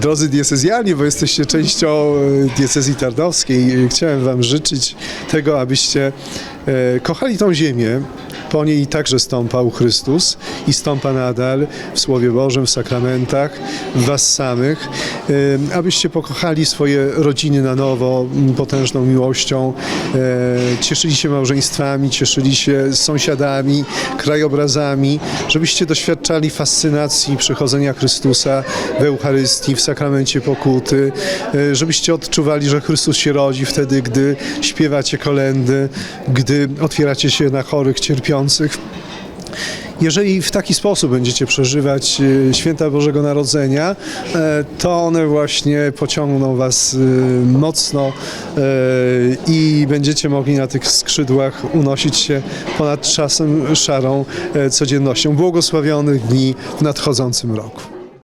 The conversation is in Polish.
Drodzy diecezjani, bo jesteście częścią e, diecezji tarnowskiej, chciałem Wam życzyć tego, abyście e, kochali tą ziemię. Po niej także stąpał Chrystus i stąpa nadal w Słowie Bożym, w sakramentach, w Was samych, abyście pokochali swoje rodziny na nowo potężną miłością, e, cieszyli się małżeństwami, cieszyli się sąsiadami, krajobrazami, żebyście doświadczali fascynacji przychodzenia Chrystusa w Eucharystii, w sakramencie pokuty, e, żebyście odczuwali, że Chrystus się rodzi wtedy, gdy śpiewacie kolendy, gdy otwieracie się na chorych, cierpiących. Jeżeli w taki sposób będziecie przeżywać e, święta Bożego Narodzenia, e, to one właśnie pociągną Was e, mocno e, i będziecie mogli na tych skrzydłach unosić się ponad czasem szarą e, codziennością. Błogosławionych dni w nadchodzącym roku.